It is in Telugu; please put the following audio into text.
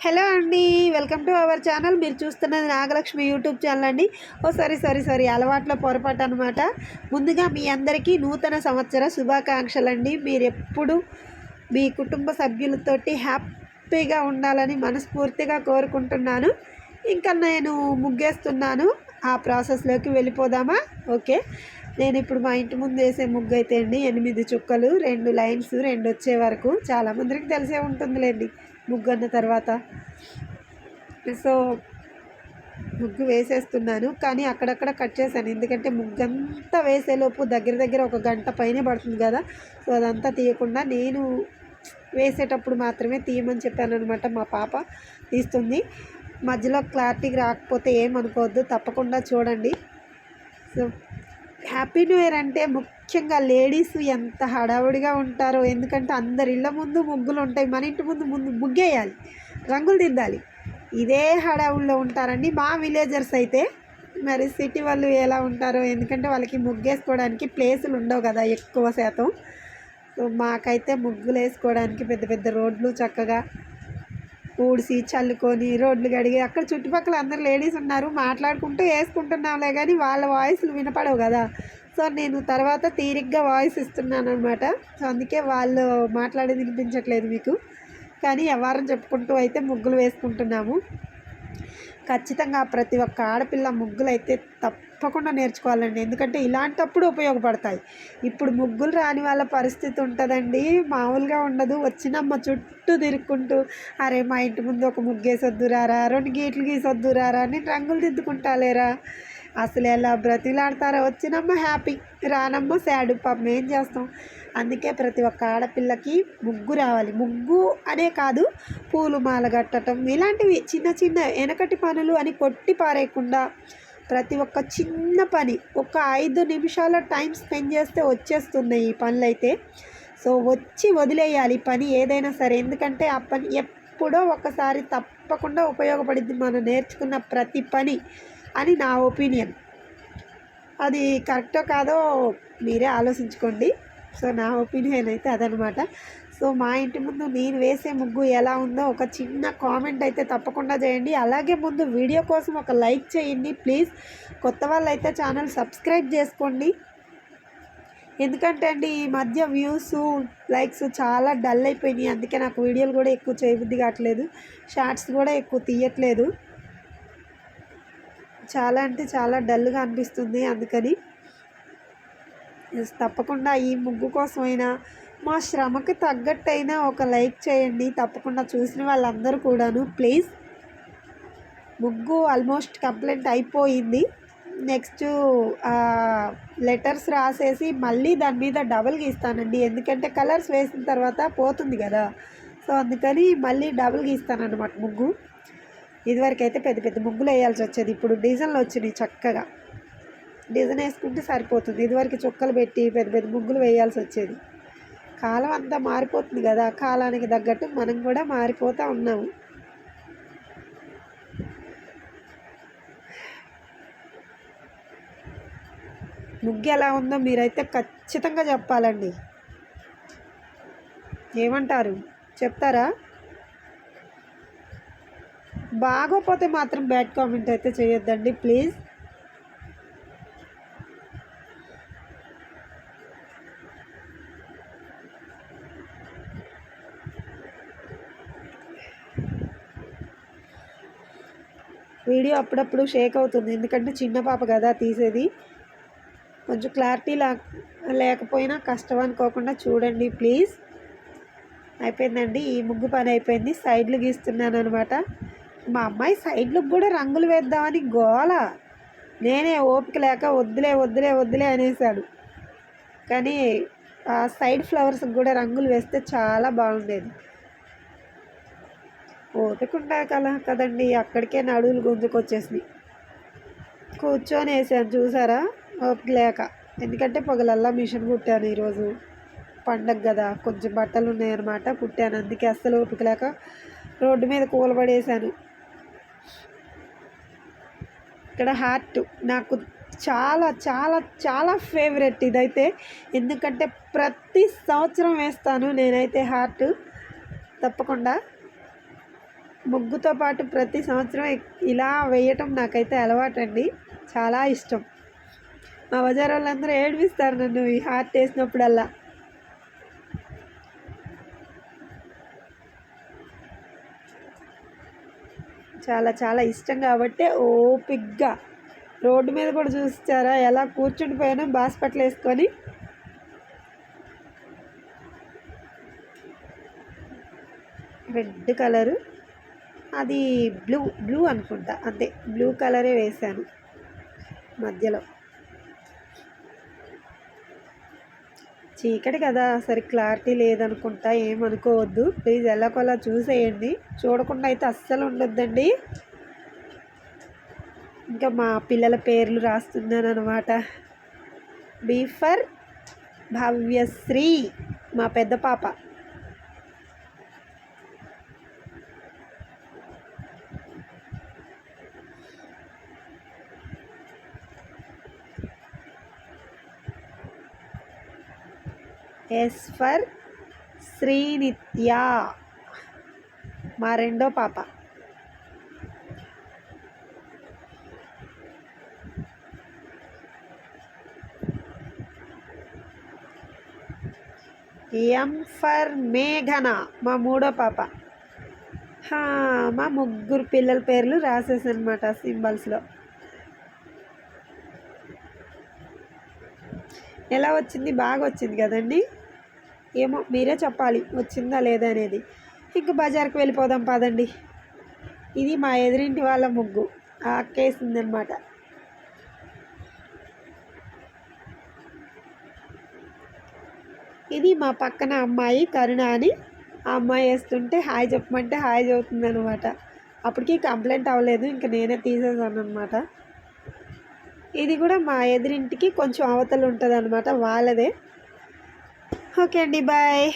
హలో అండి వెల్కమ్ టు అవర్ ఛానల్. మీరు చూస్తున్నది నాగలక్ష్మి యూట్యూబ్ ఛానల్ అండి. ఓ సారీ సారీ సారీ అలవాట్లో పొరపాటు అనమాట ముందుగా మీ అందరికీ నూతన సంవత్సర శుభాకాంక్షలు అండి మీరు ఎప్పుడు మీ కుటుంబ సభ్యులతోటి హ్యాపీగా ఉండాలని మనస్ఫూర్తిగా కోరుకుంటున్నాను. ఇంకా నేను ముగ్గేస్తున్నాను. ఆ ప్రాసెస్లోకి వెళ్ళిపోదామా? ఓకే. నేను ఇప్పుడు మా ఇంటి ముందు వేసే ముగ్గు అయితే అండి ఎనిమిది చుక్కలు రెండు లైన్స్ రెండు వచ్చే వరకు. చాలామందికి తెలిసే ఉంటుందిలేండి. ముగ్గున్న తర్వాత సో ముగ్గు వేసేస్తున్నాను. కానీ అక్కడక్కడ కట్ చేశాను. ఎందుకంటే ముగ్గు అంతా వేసేలోపు దగ్గర దగ్గర ఒక గంట పైనే పడుతుంది కదా. సో అదంతా తీయకుండా నేను వేసేటప్పుడు మాత్రమే తీయమని చెప్పాను అనమాట మా పాప తీస్తుంది. మధ్యలో క్లారిటీకి రాకపోతే ఏమనుకోవద్దు తప్పకుండా చూడండి. సో హ్యాపీ న్యూ ఇయర్ అంటే ముఖ్యంగా లేడీస్ ఎంత హడావుడిగా ఉంటారో ఎందుకంటే అందరి ఇళ్ళ ముందు ముగ్గులు ఉంటాయి మన ఇంటి ముందు ముందు ముగ్గేయాలి రంగులు దిద్దాలి. ఇదే హడావుల్లో ఉంటారండి మా విలేజర్స్ అయితే. మరి సిటీ వాళ్ళు ఎలా ఉంటారో ఎందుకంటే వాళ్ళకి ముగ్గేసుకోవడానికి ప్లేసులు ఉండవు కదా ఎక్కువ శాతం. సో మాకైతే ముగ్గులు వేసుకోవడానికి పెద్ద పెద్ద రోడ్లు చక్కగా ఊడిసి చల్లుకొని రోడ్లు కడిగి అక్కడ చుట్టుపక్కల అందరు లేడీస్ ఉన్నారు మాట్లాడుకుంటూ వేసుకుంటున్నాంలే కానీ వాళ్ళ వాయిస్లు వినపడవు కదా. సో నేను తర్వాత తీరిగ్గా వాయిస్ ఇస్తున్నాను అనమాట సో అందుకే వాళ్ళు మాట్లాడేది వినిపించట్లేదు మీకు. కానీ ఎవరని చెప్పుకుంటూ అయితే ముగ్గులు వేసుకుంటున్నాము. ఖచ్చితంగా ప్రతి ఒక్క ఆడపిల్ల ముగ్గులు అయితే తప్పకుండా నేర్చుకోవాలండి. ఎందుకంటే ఇలాంటప్పుడు ఉపయోగపడతాయి. ఇప్పుడు ముగ్గులు రాని వాళ్ళ పరిస్థితి ఉంటుందండి. మామూలుగా ఉండదు. వచ్చినమ్మ చుట్టూ తిరుక్కుంటూ అరే మా ఇంటి ముందు ఒక ముగ్గేసొద్దురారా? రెండు గీట్లు గీసొద్దురారా? నేను రంగులు దిద్దుకుంటాలేరా? అసలు ఎలా బ్రతిలాడతారో వచ్చినమ్మ హ్యాపీ రానమ్మ శాడు పాపం ఏం చేస్తాం? అందుకే ప్రతి ఒక్క ఆడపిల్లకి ముగ్గు రావాలి. ముగ్గు అనే కాదు పూలు మాల కట్టడం ఇలాంటివి చిన్న చిన్న వెనకటి పనులు అని కొట్టి పారేయకుండా ప్రతి ఒక్క చిన్న పని ఒక ఐదు నిమిషాల టైం స్పెండ్ చేస్తే వచ్చేస్తున్నాయి ఈ పనులు అయితే సో వచ్చి వదిలేయాలి పని ఏదైనా సరే. ఎందుకంటే ఆ పని ఎప్పుడో ఒకసారి తప్పకుండా ఉపయోగపడింది మనం నేర్చుకున్న ప్రతి పని. అని నా ఒపీనియన్. అది కరెక్టో కాదో మీరే ఆలోచించుకోండి. సో నా ఒపీనియన్ అయితే అదనమాట. సో మా ఇంటి ముందు నేను వేసే ముగ్గు ఎలా ఉందో ఒక చిన్న కామెంట్ అయితే తప్పకుండా చేయండి. అలాగే ముందు వీడియో కోసం ఒక లైక్ చేయండి ప్లీజ్. కొత్త వాళ్ళు అయితే ఛానల్ సబ్స్క్రైబ్ చేసుకోండి. ఎందుకంటే అండి ఈ మధ్య వ్యూస్ లైక్స్ చాలా డల్ అయిపోయినాయి. అందుకే నాకు వీడియోలు కూడా ఎక్కువ చేయబుద్ధి కావట్లేదు. షార్ట్స్ కూడా ఎక్కువ తీయట్లేదు. చాలా అంటే చాలా డల్గా అనిపిస్తుంది అందుకని. తప్పకుండా ఈ ముగ్గు కోసమైనా మా శ్రమకు తగ్గట్టయినా ఒక లైక్ చేయండి. తప్పకుండా చూసిన వాళ్ళందరూ కూడాను ప్లీజ్. ముగ్గు ఆల్మోస్ట్ కంప్లైంట్ అయిపోయింది. నెక్స్ట్ లెటర్స్ రాసేసి మళ్ళీ దాని మీద డబల్ గీస్తానండి. ఎందుకంటే కలర్స్ వేసిన తర్వాత పోతుంది కదా. సో అందుకని మళ్ళీ డబల్ గీస్తానన్నమాట ముగ్గు. ఇదివరకు అయితే పెద్ద పెద్ద ముగ్గులు వేయాల్సి వచ్చేది. ఇప్పుడు డిజైన్లు వచ్చినాయి చక్కగా. డిజైన్ వేసుకుంటే సరిపోతుంది. ఇదివరకు చుక్కలు పెట్టి పెద్ద పెద్ద ముగ్గులు వేయాల్సి వచ్చేది. కాలం అంతా మారిపోతుంది కదా. కాలానికి తగ్గట్టు మనం కూడా మారిపోతూ ఉన్నాము. ముగ్గు ఎలా ఉందో మీరైతే ఖచ్చితంగా చెప్పాలండి. ఏమంటారు? చెప్తారా? బాగోపోతే మాత్రం బ్యాడ్ కామెంట్ అయితే చేయొద్దండి ప్లీజ్. వీడియో అప్పుడప్పుడు షేక్ అవుతుంది ఎందుకంటే చిన్న పాప కదా తీసేది. కొంచెం క్లారిటీ లా లేకపోయినా కష్టం అనుకోకుండా చూడండి ప్లీజ్. అయిపోయిందండి ఈ ముగ్గు పని అయిపోయింది సైడ్లు గీస్తున్నాను అనమాట మా అమ్మాయి సైడ్లకు కూడా రంగులు వేద్దామని గోల. నేనే ఓపిక లేక వద్దులే వద్దులే వద్దులే అనేసాడు. కానీ ఆ సైడ్ ఫ్లవర్స్కి కూడా రంగులు వేస్తే చాలా బాగుండేది. ఓపిక ఉండాలి కదా కదండి అక్కడికే నడువులు గుంజుకొచ్చేసినాయి. కూర్చొని వేసాను చూసారా? ఓపిక లేక. ఎందుకంటే పొగలల్లా మిషన్ కుట్టాను ఈరోజు. పండగ కదా కొంచెం బట్టలు ఉన్నాయన్నమాట కుట్టాను. అందుకే అస్సలు ఓపిక లేక రోడ్డు మీద కూలబడేసాను. ఇక్కడ హార్ట్ నాకు చాలా చాలా చాలా ఫేవరెట్ ఇదైతే. ఎందుకంటే ప్రతి సంవత్సరం వేస్తాను నేనైతే హార్ట్. తప్పకుండా. ముగ్గుతో పాటు ప్రతి సంవత్సరం ఇలా వేయటం నాకైతే అలవాటండి. చాలా ఇష్టం. మా బజార్ వాళ్ళందరూ ఏడిపిస్తారు నన్ను ఈ హార్ట్ వేసినప్పుడల్లా. చాలా చాలా ఇష్టం కాబట్టి ఓపిగ్గా. రోడ్డు మీద కూడా చూస్తారా ఎలా కూర్చుండిపోయానో బాస్పట్లు వేసుకొని. Red colour. అది బ్లూ బ్లూ అనుకుంటా. అంతే బ్లూ కలరే వేశాను మధ్యలో. చీకటి కదా సరి క్లారిటీ లేదనుకుంటా ఏమనుకోవద్దు. ప్లీజ్ ఎలాగోలా చూసేయండి. చూడకుండా అయితే అస్సలు ఉండొద్దండి. ఇంకా మా పిల్లల పేర్లు రాస్తున్నాను అనమాట బీఫర్ భవ్యశ్రీ మా పెద్ద పాప. ఎస్ ఫర్ శ్రీనిత్య మా రెండో పాప. ఎం ఫర్ మేఘన మా మూడో పాప. మా ముగ్గురు పిల్లల పేర్లు రాసేసనమాట సింబల్స్లో. ఎలా వచ్చింది? బాగా వచ్చింది కదండి? ఏమో మీరే చెప్పాలి వచ్చిందా లేదా అనేది. ఇంక బజార్కి వెళ్ళిపోదాం పదండి. ఇది మా ఎదురింటి వాళ్ళ ముగ్గు. ఆ అక్కేసిందనమాట ఇది మా పక్కన అమ్మాయి కరుణ అని. ఆ అమ్మాయి వేస్తుంటే హాయ్ చెప్పమంటే హాయ్ చదువుతుంది అనమాట అప్పటికి కంప్లైంట్ అవ్వలేదు ఇంకా నేనే తీసేసాను అనమాట ఇది కూడా మా ఎదురింటికి కొంచెం అవతలు ఉంటుంది అనమాట వాళ్ళదే. ఓకే అండి బాయ్